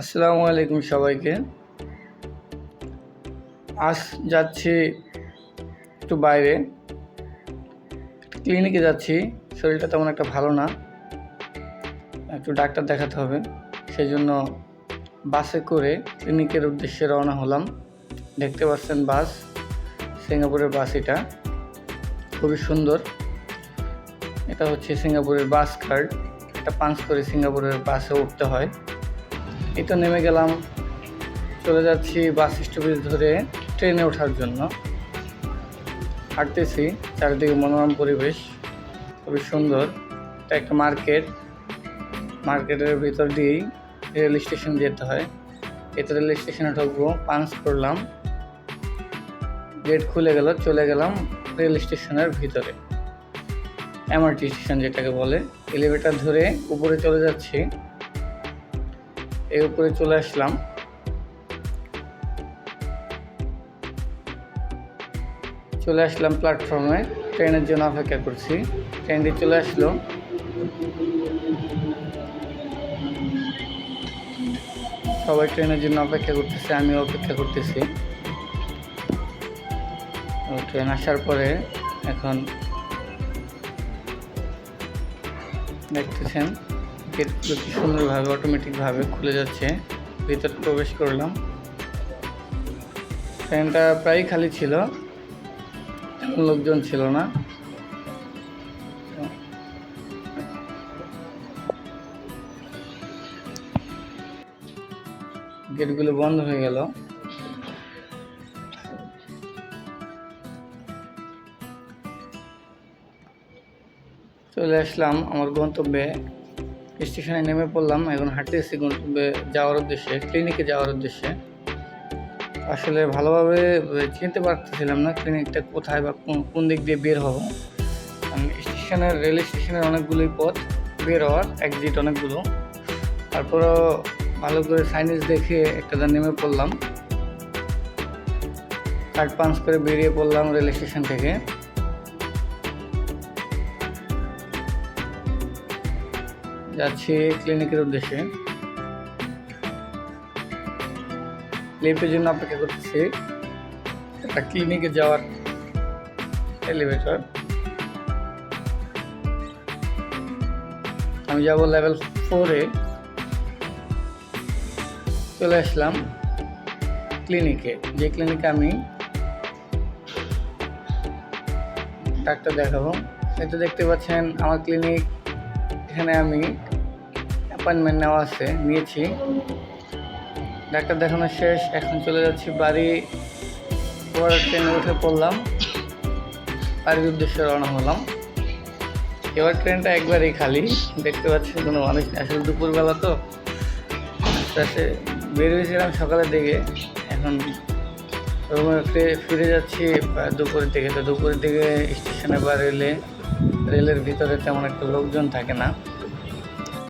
আসসালামু আলাইকুম সবাইকে। আজ যাচ্ছি একটু বাইরে। ক্লিনিকে যাচ্ছি, শরীরটা তেমন একটা ভালো না। একটু ডাক্তার দেখাতে হবে সেই জন্য বাসে করে ক্লিনিকের উদ্দেশ্যে রওনা হলাম। দেখতে পাচ্ছেন বাস, সিঙ্গাপুরের বাস এটা। খুবই সুন্দর। এটা হচ্ছে সিঙ্গাপুরের বাস কার্ড। এটা পাঞ্চ করে সিঙ্গাপুরের বাসে উঠতে হয়। এই তো নেমে গেলাম, চলে যাচ্ছি বাস স্টপেজ ধরে ট্রেনে ওঠার জন্য। হাঁটতেছি, চারিদিকে মনোরম পরিবেশ, খুবই সুন্দর। এটা একটা মার্কেট মার্কেটের ভিতর দিয়েই রেল স্টেশন যেতে হয়। এতে রেল স্টেশনে ঢুকবো পাঞ্চ করলাম। গেট খুলে গেল, চলে গেলাম রেল স্টেশনের ভিতরে। এমআরটি স্টেশন যেটাকে বলে। এলিভেটার ধরে উপরে চলে যাচ্ছি। এর উপরে চলে আসলাম। চলে আসলাম প্ল্যাটফর্মে ট্রেনের জন্য অপেক্ষা করছি। ট্রেনটি চলে আসলো। সবাই ট্রেনের জন্য অপেক্ষা করতেছে, আমিও অপেক্ষা করতেছি। ট্রেন আসার পরে এখন দেখতেছেন। গেটগুলো কি সুন্দরভাবে অটোমেটিকভাবে খুলে যাচ্ছে, ভিতরে প্রবেশ করলাম। ট্রেনটা প্রায় খালি ছিল লোকজন ছিল না। গেটগুলো বন্ধ হয়ে গেল। চলে আসলাম আমার গন্তব্যে। স্টেশনে নেমে পড়লাম, এখন হাঁটতেছি গন্তব্যে যাওয়ার উদ্দেশ্যে ক্লিনিকে যাওয়ার উদ্দেশ্যে। আসলে ভালোভাবে চিনতে পারতেছিলাম না ক্লিনিকটা কোথায় বা কোন- দিক দিয়ে বের হব। স্টেশনের, রেল স্টেশনের অনেকগুলোই পথ বের হওয়ার এক্সিট অনেকগুলো। তারপরও ভালো করে সাইনেজ দেখে একটা নেমে পড়লাম। কার্ড পাঞ্চ করে বেরিয়ে পড়লাম রেল স্টেশন থেকে। যাচ্ছি ক্লিনিকের উদ্দেশ্যে। লিফটের জন্য অপেক্ষা করতেছি। একটা ক্লিনিকে যাওয়ার এলিভেটর আমি যাব লেভেল ফোরে চলে আসলাম ক্লিনিকে যে ক্লিনিকে আমি ডাক্তার দেখাবো। এটা দেখতে পাচ্ছেন, আমার ক্লিনিক এখানে আমি অ্যাপয়েন্টমেন্ট নেওয়া আছে, নিয়েছি। ডাক্তার দেখানো শেষ, এখন চলে যাচ্ছি বাড়ি। পরে ট্রেনে উঠে পড়লাম, বাড়ির উদ্দেশ্যে রওনা হলাম। এবার ট্রেনটা একবারেই খালি, দেখতে পাচ্ছি কোনো মানুষ আসলে দুপুরবেলা তো, আস্তে বের হয়েছিলাম সকালের দিকে। এখন ফিরে যাচ্ছি দুপুরের দিকে। তো দুপুরের দিকে স্টেশনে বা রেলে রেলের ভিতরে তেমন একটা লোকজন থাকে না।